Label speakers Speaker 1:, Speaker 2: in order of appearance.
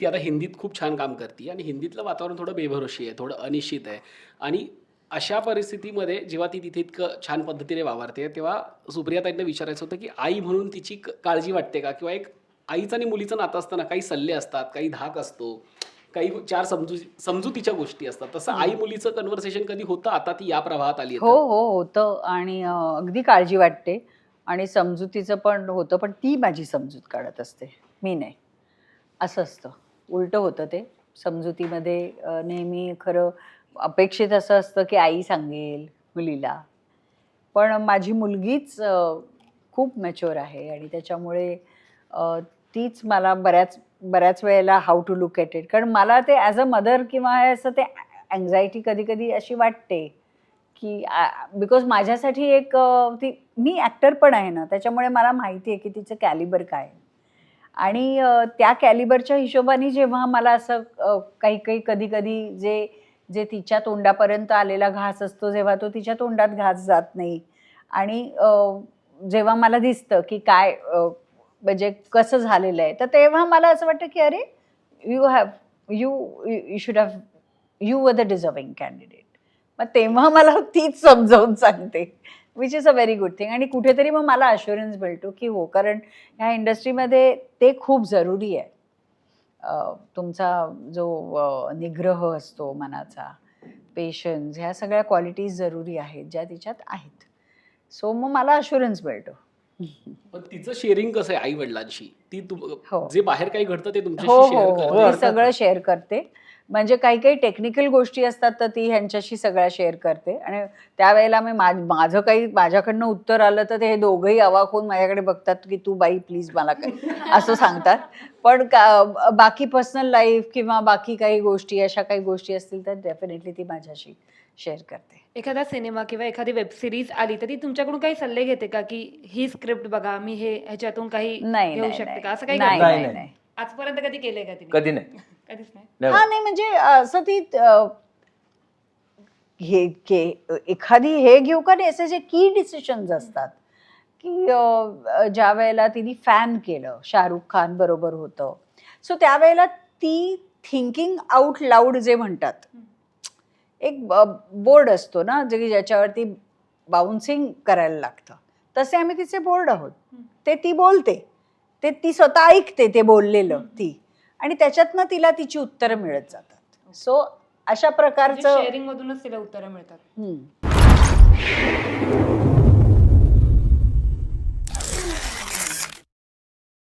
Speaker 1: ती आता हिंदीत खूप छान काम करते आणि हिंदीतलं वातावरण थोडं बेभरोशी आहे थोडं अनिश्चित आहे. आणि अशा परिस्थितीमध्ये जेव्हा ती तिथे इतकं छान पद्धतीने वावरते तेव्हा सुप्रियाताईंना विचारायचं होतं की आई म्हणून तिची काळजी वाटते का? किंवा एक आईचं आणि मुलीचं नातं असताना काही सल्ले असतात काही धाक असतो काही चार समजू समजुतीच्या गोष्टी असतात. तसं आई मुलीचं कन्व्हर्सेशन कधी होतं? आता ती या प्रवाहात आली
Speaker 2: हो. हो होतं आणि अगदी काळजी वाटते आणि समजुतीचं पण होतं पण ती माझी समजूत काढत असते. मी नाही. असं असतं. उलटं होतं ते. समजुतीमध्ये नेहमी खरं अपेक्षित असं असतं की आई सांगेल मुलीला. पण माझी मुलगीच खूप मॅच्युअर आहे आणि त्याच्यामुळे तीच मला बऱ्याच बऱ्याच वेळेला how to look at it कारण मला ते ॲज अ मदर किंवा असं ते अँझायटी कधी कधी अशी वाटते की बिकॉज माझ्यासाठी एक ती मी ॲक्टर पण आहे ना त्याच्यामुळे मला माहिती आहे की तिचं कॅलिबर काय आहे. आणि त्या कॅलिबरच्या हिशोबाने जेव्हा मला असं काही काही कधी कधी जे जे तिच्या तोंडापर्यंत आलेला घास असतो जेव्हा तो तिच्या तोंडात घास जात नाही. आणि जेव्हा मला दिसतं की काय म्हणजे कसं झालेलं आहे तर तेव्हा मला असं वाटतं की अरे you have you you should have you were the deserving candidate मग तेव्हा मला तीच समजावून सांगते. Which is a very good thing आणि कुठेतरी मग मला अश्युरन्स मिळतो की हो कारण ह्या इंडस्ट्रीमध्ये ते खूप जरुरी आहे. तुमचा जो निग्रह असतो मनाचा पेशन्स ह्या सगळ्या क्वालिटीज जरुरी आहेत ज्या तिच्यात आहेत. सो मग मला अश्युरन्स मिळतो
Speaker 1: पण तिचं शेअरिंग कसं आहे आई वडिलांशी ती तुम
Speaker 2: हो.
Speaker 1: जे बाहेर काही घडतं ते
Speaker 2: हो
Speaker 1: तुमच्याशी शेअर
Speaker 2: हो.
Speaker 1: करते.
Speaker 2: हो ती सगळं शेअर करते. म्हणजे काही काही टेक्निकल गोष्टी असतात तर ती ह्यांच्याशी सगळ्या शेअर करते. आणि त्यावेळेला मी मा- माझं काही माझ्याकडनं उत्तर आलं तर ते हे दोघंही अवाक होऊन माझ्याकडे बघतात की तू बाई प्लीज मला काय असं सांगतात. पण का बाकी पर्सनल लाईफ किंवा बाकी काही गोष्टी अशा काही गोष्टी असतील तर डेफिनेटली ती माझ्याशी शेअर करते.
Speaker 3: एखादा सिनेमा किंवा एखादी वेब सिरीज आली तर ती तुमच्याकडून काही सल्ले घेते का की ही स्क्रिप्ट बघा मी हे ह्याच्यातून काही
Speaker 2: नाही
Speaker 3: घेऊ शकते का? असं काही.
Speaker 2: नाही.
Speaker 3: आजपर्यंत कधी केलंय का तिने?
Speaker 4: कधी नाही.
Speaker 3: कधीच नाही.
Speaker 2: हा नाही म्हणजे असं ती अ, हे के एखादी हे घेऊ का नाही असे जे की डिसिशन्स असतात. की अ, ज्या वेळेला तिने फॅन केलं शाहरुख खान बरोबर होतं. सो त्यावेळेला ती थिंकिंग आउट लाऊड जे म्हणतात एक बोर्ड असतो ना जे की ज्याच्यावरती बाउन्सिंग करायला लागतं. तसे आम्ही तिचे बोर्ड आहोत. ते ती बोलते. ते ती स्वतः ऐकते ते बोललेलं ती. आणि त्याच्यातनं तिला तिची उत्तरं मिळत जातात सो अशा प्रकारचं
Speaker 3: शेअरिंग मधूनच तिला उत्तरं मिळतात.